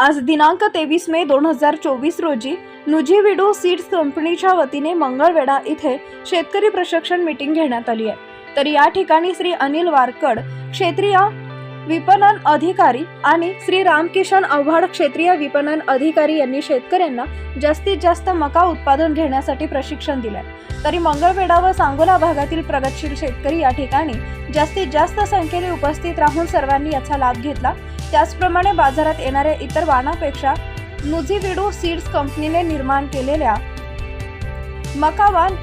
आज दिनांक तेवीस मे दोन हजार चोवीस रोजी नुजीविडो सीड्स कंपनीच्या वतीने मंगळवेढा इथे शेतकरी प्रशिक्षण मीटिंग घेण्यात आली आहे. तर या ठिकाणी श्री अनिल वारकड क्षेत्रीय विपणन अधिकारी आणि श्री रामकिशन आव्हाड क्षेत्रीय विपणन अधिकारी यांनी शेतकऱ्यांना जास्तीत जास्त मका उत्पादन घेण्यासाठी प्रशिक्षण दिलंय. तरी मंगळवेढा व सांगोला भागातील प्रगतशील शेतकरी या ठिकाणी जास्तीत जास्त संख्येने उपस्थित राहून सर्वांनी याचा लाभ घेतला. त्याचप्रमाणे बाजारात येणाऱ्या इतर वाणापेक्षा नुझीविडो सीड्स कंपनीने निर्माण केलेल्या मकावान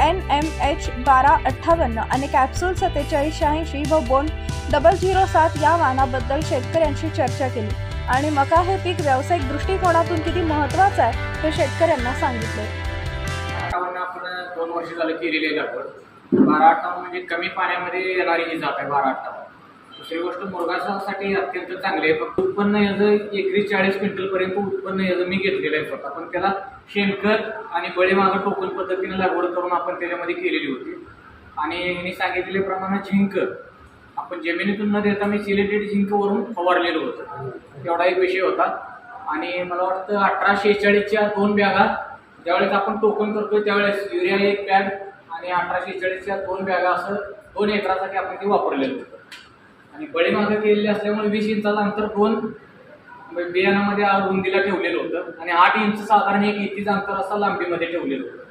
एन एम एच बारा अठ्ठावन्न आणि कॅप्सूल सत्तेचाळीस शहाऐंशी व बोन डबल झिरो सात या वाहनाबद्दल शेतकऱ्यांशी चर्चा केली. आणि मका हे पीक व्यावसायिक दृष्टिकोनातून किती महत्त्वाचं आहे हे शेतकऱ्यांना सांगितले. आपण दोन वर्ष झालं केलेली आहे लागवड. बारा अठ्ठावन्न म्हणजे कमी पाण्यामध्ये येणारी ही जात आहे बारा अठ्ठावन्न. दुसरी गोष्ट मुरगासाठी अत्यंत चांगली आहे. फक्त उत्पन्न याचं एकरी चाळीस क्विंटलपर्यंत उत्पन्न याचं मी घेतलेलं आहे स्वतः. पण त्याला शेणखत आणि बळीमागं टोकन पद्धतीने लागवड करून आपण त्याच्यामध्ये केलेली होती. आणि यांनी सांगितलेल्याप्रमाणे झिंक आपण जमिनीतून न देता मी सिलेटेड झिंकवरून फवारलेलं होतं. तेवढा एक विषय होता. आणि मला वाटतं अठराशे शेहेचाळीसच्या दोन बॅगा ज्यावेळेस आपण टोकन करतोय त्यावेळेस युरिया एक बॅग आणि अठराशे शेहेचाळीसच्या दोन बॅगा असं दोन एकरासाठी आपण ते वापरलेलं होतं. आणि बळी मागं केलेली असल्यामुळे वीस इंचाचं अंतर दोन बियाणामध्ये रुंदीला ठेवलेलं होतं. आणि आठ इंच साधारण एक इंचीचं अंतर असं लांबीमध्ये ठेवलेलं होतं.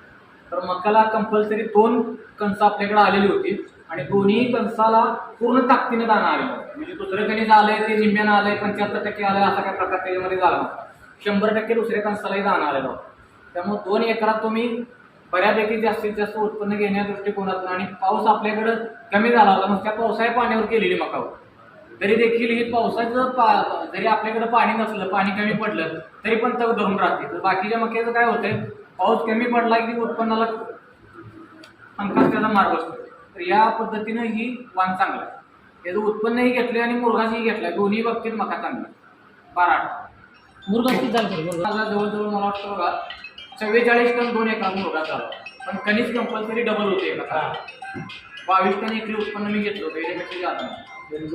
तर मकाला कंपल्सरी दोन कणसं आपल्याकडे आलेली होती. आणि दोन्ही कणसाला पूर्ण ताकदीने दाणा आलेला होता. म्हणजे दुसरं कणीस आलंय ते निम्म्यानं आलंय पंच्याहत्तर टक्के आलंय असा काय प्रकार त्याच्यामध्ये झाला शंभर टक्के दुसऱ्या कणसालाही दाणा आलेला होता. त्यामुळे दोन एकरात तुम्ही बऱ्यापैकी जास्तीत जास्त उत्पन्न घेण्या दृष्टिकोनातून आणि पाऊस आपल्याकडं कमी झाला होता मग त्या पावसाळ्या पाण्यावर केलेली मका होती तरी देखील ही पावसाचं पा जरी आपल्याकडे पाणी नसलं पाणी कमी पडलं तरी पण तग धरून राहते. तर बाकीच्या मक्याचं काय होतंय पाऊस कमी पडला की उत्पन्नाला हमखास त्याचा मार्ग असतो. तर या पद्धतीनं ही वाण चांगलं आहे. त्याचं उत्पन्नही घेतलं आणि मुरघासही घेतलाय दोन्ही बाबतीत मका चांगला. बारा माझा जवळजवळ मला वाटतं बघा चव्वेचाळीस टन दोन एकर मुरगा झाला पण कणीस कंपल्सरी डबल होते एका बावीस टन एकरी उत्पन्न मी घेतलं होतं याच्यापेक्षा जास्त